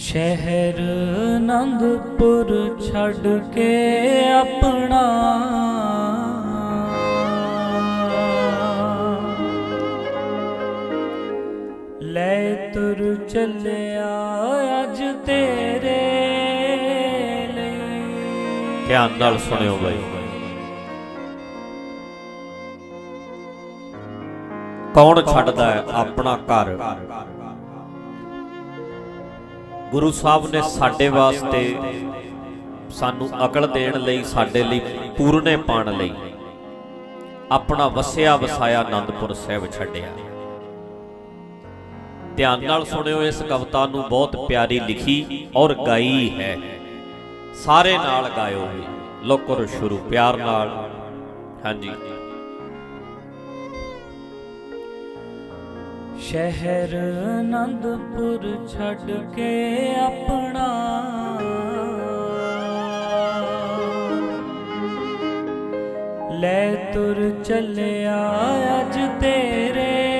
ਸ਼ਹਿਰ ਆਨੰਦਪੁਰ ਛੱਡ ਕੇ ਆਪਣਾ। ਲੈ ਤੁਰ ਚੱਲਿਆ ਅੱਜ ਤੇਰੇ ਲਈ। ਧਿਆਨ ਨਾਲ ਸੁਣਿਓ ਬਾਈ। ਕੌਣ ਛੱਡਦਾ ਹੈ ਆਪਣਾ ਘਰ? ਗੁਰੂ ਸਾਹਿਬ ਨੇ ਸਾਡੇ ਵਾਸਤੇ ਸਾਨੂੰ ਅਕਲ ਦੇਣ ਲਈ, ਸਾਡੇ ਲਈ ਪੂਰਨੇ ਪਾਣ ਲਈ ਆਪਣਾ ਵਸਿਆ ਵਸਾਇਆ ਆਨੰਦਪੁਰ ਸਾਹਿਬ ਛੱਡਿਆ। ਧਿਆਨ ਨਾਲ ਸੁਣਿਓ, ਇਸ ਕਵਿਤਾ ਨੂੰ ਬਹੁਤ ਪਿਆਰੀ ਲਿਖੀ ਔਰ ਗਾਈ ਹੈ। ਸਾਰੇ ਨਾਲ ਗਾਇਓ ਵੀ। ਸ਼ੁਰੂ, ਪਿਆਰ ਨਾਲ। ਹਾਂਜੀ। ਸ਼ਹਿਰ ਆਨੰਦਪੁਰ ਛੱਡ ਕੇ ਆਪਣਾ। ਲੈ ਤੁਰ ਚੱਲਿਆ ਅੱਜ ਤੇਰੇ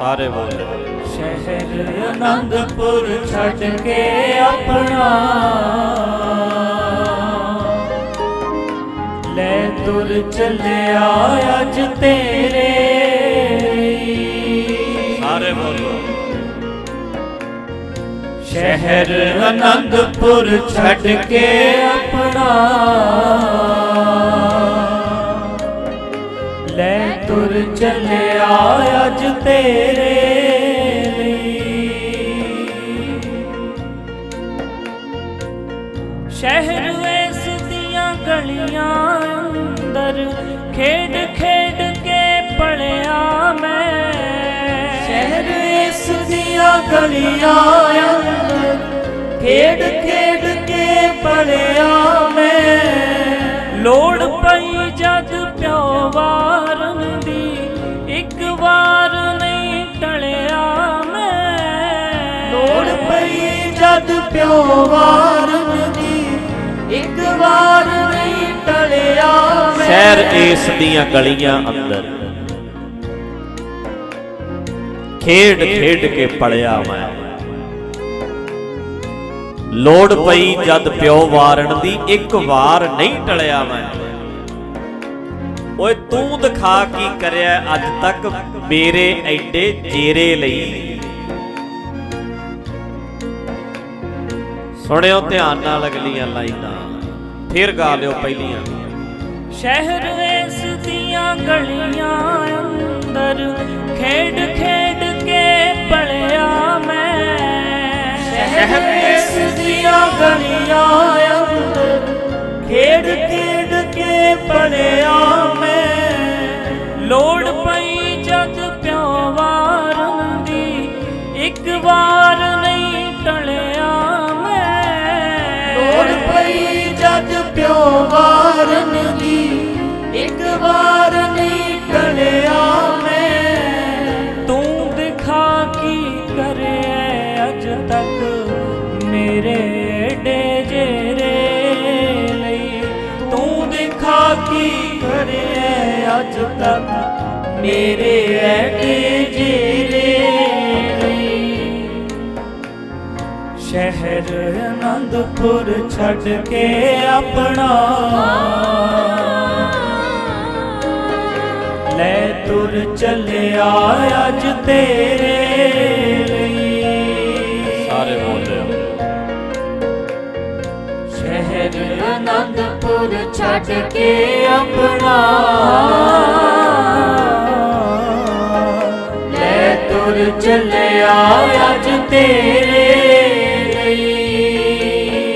ਸਾਰੇ ਬੋਲੋ। ਸ਼ਹਿਰ ਆਨੰਦਪੁਰ ਛੱਡ ਕੇ ਆਪਣਾ। ਲੈ ਤੁਰ ਚੱਲਿਆ ਅੱਜ ਤੇਰੇ। ਸਾਰੇ ਬੋਲੋ। ਸ਼ਹਿਰ ਆਨੰਦਪੁਰ ਛੱਡ ਕੇ ਆਪਣਾ। ਤੇਰੇ ਲਈ। ਸ਼ਹਿਰ ਵੇਸ ਦੀਆਂ ਗਲੀਆਂ ਅੰਦਰ ਖੇਡ ਖੇਡ ਕੇ ਪਲਿਆ ਮੈਂ। ਸ਼ਹਿਰ ਇਸ ਦੀਆਂ ਗਲੀਆਂ ਅੰਦਰ ਖੇਡ ਖੇਡ ਕੇ ਪਲਿਆ ਮੈਂ। ਲੋੜ ਪਈ ਜਦ ਪਿਓ ਪਈ ਪਿਓ ਵਾਰਨ ਦੀ ਇੱਕ ਵਾਰ ਨਹੀਂ ਟਲਿਆ ਮੈਂ। ਸ਼ਹਿਰ ਇਸ ਦੀਆਂ ਗਲੀਆਂ ਅੰਦਰ। ਖੇਡ ਖੇਡ ਕੇ ਪੜਿਆ ਮੈਂ। ਲੋੜ ਪਈ ਜਦ ਪਿਓ ਵਾਰਨ ਦੀ, ਇੱਕ ਵਾਰ ਨਹੀਂ ਟਲਿਆ ਮੈਂ। ਓਏ ਤੂੰ ਦਿਖਾ ਕੀ ਕਰਿਆ ਅੱਜ ਤੱਕ ਮੇਰੇ ਐਡੇ ਜੇਰੇ ਲਈ। ਸੁਣਿਓ ਧਿਆਨ ਨਾਲ ਅਗਲੀਆਂ ਲਾਈਨਾਂ। ਫਿਰ ਗਾ ਲਿਓ ਪਹਿਲੀਆਂ। ਸ਼ਹਿਰ ਇਸ ਦੀਆਂ ਗਲੀਆਂ ਅੰਦਰ ਖੇਡ ਖੇਡ ਕੇ ਪਲਿਆ ਮੈਂ। ਸ਼ਹਿਰ ਇਸ ਦੀਆਂ ਗਲੀਆਂ ਅੰਦਰ ਖੇਡ ਖੇਡ ਕੇ ਪਲਿਆ ਮੈਂ। ਲੋੜ ਪਈ ਜਦ ਪਿਓ ਵਾਰਨ ਦੀ ਇੱਕ ਵਾਰ ਜਦ ਪਿਓ ਵਾਰਨ ਦੀ, ਇੱਕ ਵਾਰ ਨਹੀਂ ਟਲਿਆ ਮੈਂ। ਤੂੰ ਦਿਖਾ ਕੀ ਕਰੇ ਅੱਜ ਤੱਕ ਮੇਰੇ ਡੇ ਜੇਰੇ ਲਈ? ਤੂੰ ਦਿਖਾ ਕੀ ਕਰੇ ਅੱਜ ਤੱਕ ਮੇਰੇ ਡੇ ਜੇ ਸ਼ਹਿਰ ਆਨੰਦਪੁਰ ਛੱਡ ਕੇ ਆਪਣਾ। ਲੈ ਤੁਰ ਚੱਲਿਆ ਅੱਜ ਤੇਰੇ ਲਈ। ਸਾਰੇ ਬੋਲਿਓ ਸ਼ਹਿਰ ਆਨੰਦਪੁਰ ਛੱਡ ਕੇ ਆਪਣਾ। ਲੈ ਤੁਰ ਚੱਲਿਆ ਅੱਜ ਤੇਰੇ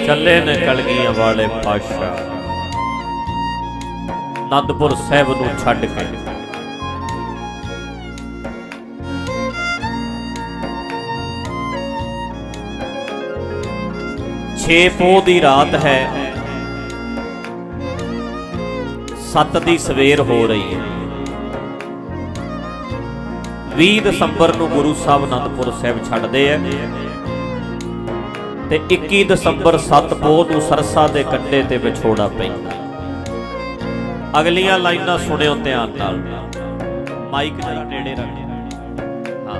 ਚੱਲੇ ਨੇ ਕਲਗੀਆਂ ਵਾਲੇ ਪਾਸ਼ਾ। ਆਨੰਦਪੁਰ ਸਾਹਿਬ ਨੂੰ ਛੱਡ ਕੇ। ਛੇ ਪੋਹ ਦੀ ਰਾਤ ਹੈ। ਸੱਤ ਦੀ ਸਵੇਰ ਹੋ ਰਹੀ ਹੈ। 20 ਦਸੰਬਰ ਨੂੰ ਗੁਰੂ ਸਾਹਿਬ ਅਨੰਦਪੁਰ ਸਾਹਿਬ ਛੱਡਦੇ ਆ। ਤੇ 21 ਦਸੰਬਰ 7 ਪੋਹ ਨੂੰ ਸਰਸਾ ਦੇ ਕੰਢੇ ਤੇ ਵਿਛੋੜਾ ਪੈਂਦਾ। ਅਗਲੀਆਂ ਲਾਈਨਾਂ ਸੁਣਿਓ ਧਿਆਨ ਨਾਲ। ਮਾਈਕ ਜਰਾ ਨੇੜੇ ਰੱਖ ਹਾਂ।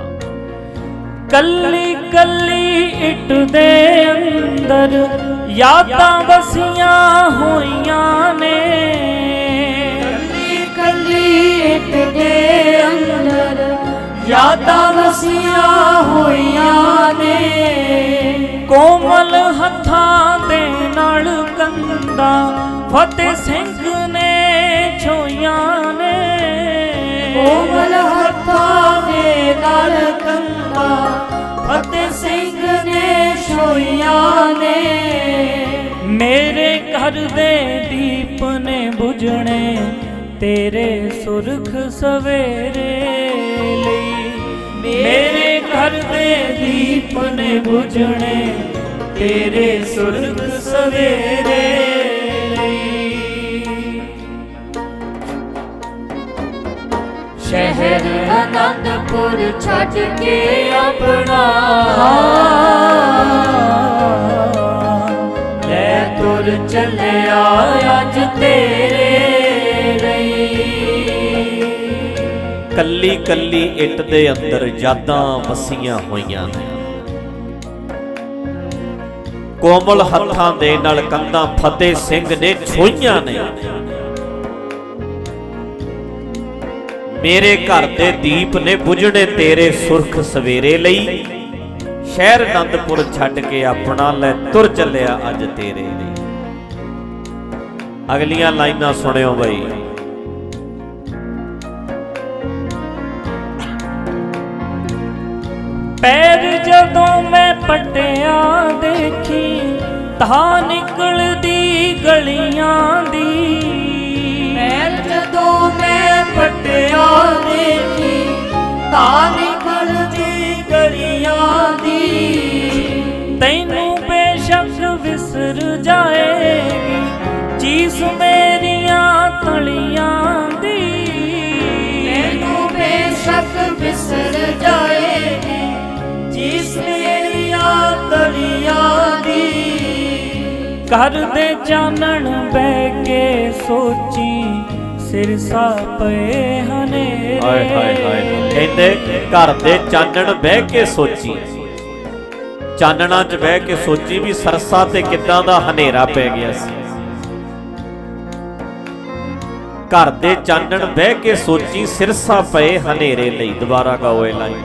ਕੱਲੀ ਕੱਲੀ ਇੱਟ ਦੇ ਅੰਦਰ ਯਾਦਾਂ ਵਸੀਆਂ ਹੋਈਆਂ ਯਾਦਾਂ ਵਸੀਆਂ ਹੋਈਆਂ ਨੇ। ਕੋਮਲ ਹੱਥਾਂ ਦੇ ਨਾਲ ਕੰਦਾ ਫਤਿਹ ਸਿੰਘ ਨੇ ਛੋਈਆਂ ਨੇ। ਕੋਮਲ ਹੱਥਾਂ ਦੇ ਨਾਲ ਕੰਦਾ ਫਤਿਹ ਸਿੰਘ ਨੇ ਛੋਈਆਂ ਨੇ। ਮੇਰੇ ਘਰ ਦੇ ਦੀਪ ਨੇ ਬੁਝਣੇ, ਤੇਰੇ ਸੁਰਖ ਸਵੇਰੇ। ਮੇਰੇ ਘਰ ਦੇ ਦੀਪ ਨੇ ਬੁਝਣੇ, ਤੇਰੇ ਸੁਰਖ ਸਵੇਰੇ ਸ਼ਹਿਰ ਅਨੰਦਪੁਰ ਛੱਡ ਕੇ ਆਪਣਾ। ਲੈ ਤੁਰ ਚੱਲਿਆ ਅੱਜ ਤੇਰੇ ਕੱਲੀ ਕੱਲੀ ਇੱਟ ਦੇ ਅੰਦਰ ਯਾਦਾਂ ਵਸੀਆਂ ਹੋਈਆਂ ਨੇ। ਕੋਮਲ ਹੱਥਾਂ ਦੇ ਨਾਲ ਕੰਧਾਂ ਫਤਿਹ ਸਿੰਘ ਨੇ ਛੋਈਆਂ ਨੇ। ਮੇਰੇ ਘਰ ਦੇ ਦੀਪ ਨੇ ਬੁਝਣੇ ਤੇਰੇ ਸੁਰਖ ਸਵੇਰੇ ਲਈ। ਸ਼ਹਿਰ ਆਨੰਦਪੁਰ ਛੱਡ ਕੇ ਆਪਣਾ ਲੈ ਤੁਰ ਚੱਲਿਆ ਅੱਜ ਤੇਰੇ ਲਈ। ਅਗਲੀਆਂ ਲਾਈਨਾਂ ਸੁਣਿਓ ਬਈ। ਪੈਰ ਜਦੋਂ ਮੈਂ ਪਟਿਆ ਦੇਖੀ ਤਾਂ ਨਿਕਲਦੀ ਗਲੀਆਂ ਦੀ। ਪੈਰ ਜਦੋਂ ਮੈਂ ਪਟਿਆ ਦੇਖੀ ਤਾਂ ਨਿਕਲਦੀ ਗਲੀਆਂ ਦੀ। ਤੈਨੂੰ ਬੇਸ਼ੱਕ ਵਿਸਰ ਜਾਏਗੀ ਚੀਸ ਮੇਰੀਆਂ ਘਰ ਚਾਨਣ ਬਹਿ ਕੇ ਸੋਚੀ ਸਿਰਸਾ ਪਏ ਹਨੇਰੇ। ਹਾਏ ਹਾਏ ਹਾਏ ਕਹਿੰਦੇ ਘਰ ਦੇ ਚਾਨਣ ਬਹਿ ਕੇ ਸੋਚੀ। ਚਾਨਣਾ 'ਚ ਬਹਿ ਕੇ ਸੋਚੀ ਵੀ ਸਰਸਾ ਤੇ ਕਿੱਦਾਂ ਦਾ ਹਨੇਰਾ ਪੈ ਗਿਆ ਸੀ। ਘਰ ਦੇ ਚਾਨਣ ਬਹਿ ਕੇ ਸੋਚੀ ਸਿਰਸਾ ਪਏ ਹਨੇਰੇ ਲਈ। ਦੁਬਾਰਾ ਗਾਓ ਇਹ ਲਾਈਨ।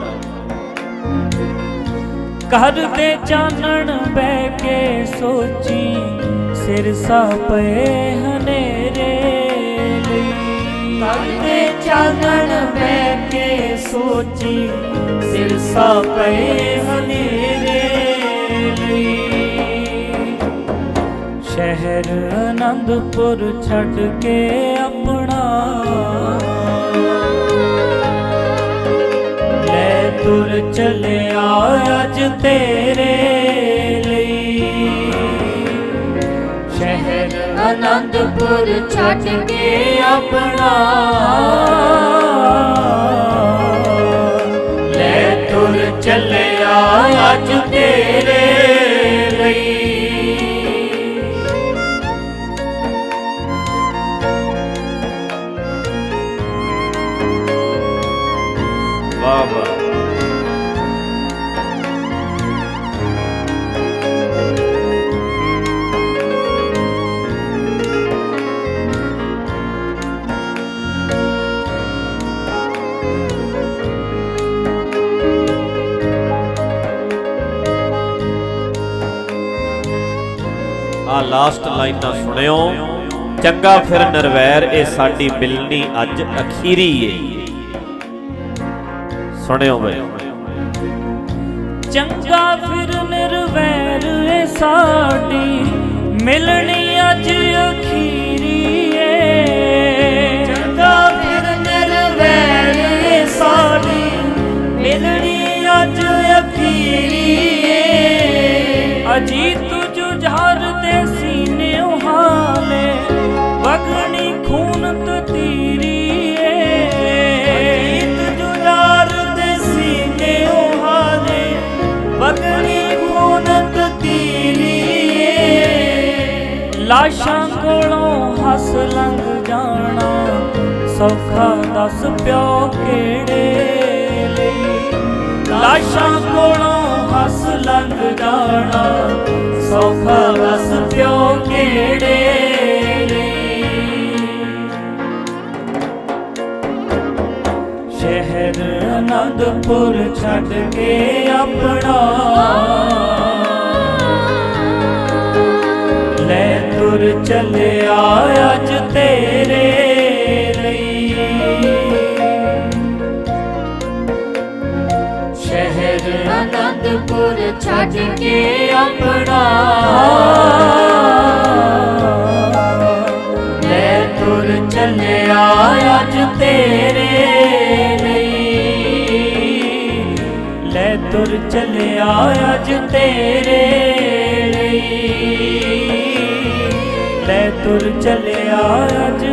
ਘਰ ਦੇ ਚਾਨਣ ਬਹਿ ਕੇ ਸੋਚੀ, ਸਿਰ ਸਿਰਸਾ ਪਏ ਹਨੇਰੇ ਲਈ। ਘਰ ਦੇ ਚਾਨਣ ਬਹਿ ਕੇ ਸੋਚੀ ਸਿਰਸਾ ਪਏ ਹਨੇਰੇ ਸ਼ਹਿਰ ਆਨੰਦਪੁਰ ਛੱਡ ਕੇ ਆਪਣਾ ਤੁਰ ਚੱਲਿਆ ਅੱਜ ਤੇਰੇ ਲਈ। ਸ਼ਹਿਰ ਅਨੰਦਪੁਰ ਛੱਡ ਕੇ ਆਪਣਾ। ਲੈ ਤੁਰ ਚੱਲਿਆ ਅੱਜ ਤੇਰੇ ਲਈ। ਆ ਲਾਸਟ ਲਾਈਨਾਂ ਸੁਣਿਓ। ਚੰਗਾ ਫਿਰ ਨਰਵੈਰ, ਇਹ ਸਾਡੀ ਮਿਲਣੀ ਅੱਜ ਅਖੀਰੀ ਏ। ਸੁਣਿਓ ਬਈ। ਚੰਗਾ ਫਿਰ ਨਿਰਵੈਰ ਏ ਸਾਡੀ ਮਿਲਣੀ ਅੱਜ ਅਖੀਰੀ ਏ। ਚੰਗਾ ਫਿਰ ਨਿਰਵੈਰ ਏ ਸਾਡੀ ਮਿਲਣੀ ਅੱਜ ਅਖੀਰੀ ਏ। ਅਜੀਤ ਲਾਸ਼ਾਂ ਕੋਲੋਂ ਹੱਸ ਲੰਘ ਜਾਣਾ। ਸੌਖਾ ਦੱਸ ਪਿਓ ਕਿਹੜੇ ਲਈ? ਲਾਸ਼ਾਂ ਕੋਲੋਂ ਹੱਸ ਲੰਘ ਜਾਣਾ। ਸੌਖਾ ਦੱਸ ਪਿਓ ਕਿਹੜੇ ਲਈ? ਸ਼ਹਿਰ ਅਨੰਦਪੁਰ ਛੱਡ ਕੇ ਆਪਣਾ ਤੁਰ ਚੱਲਿਆ ਅੱਜ ਤੇਰੇ ਲਈ। ਸ਼ਹਿਰ ਅਨੰਦਪੁਰ ਛੱਡ ਕੇ ਆਪਣਾ। ਲੈ ਤੁਰ ਚੱਲਿਆ ਅੱਜ ਤੇਰੇ ਲਈ। ਲੈ ਤੁਰ ਚੱਲਿਆ ਅੱਜ ਤੇਰੇ ਲਈ। ਲੈ ਤੁਰ ਚੱਲਿਆ ਅੱਜ।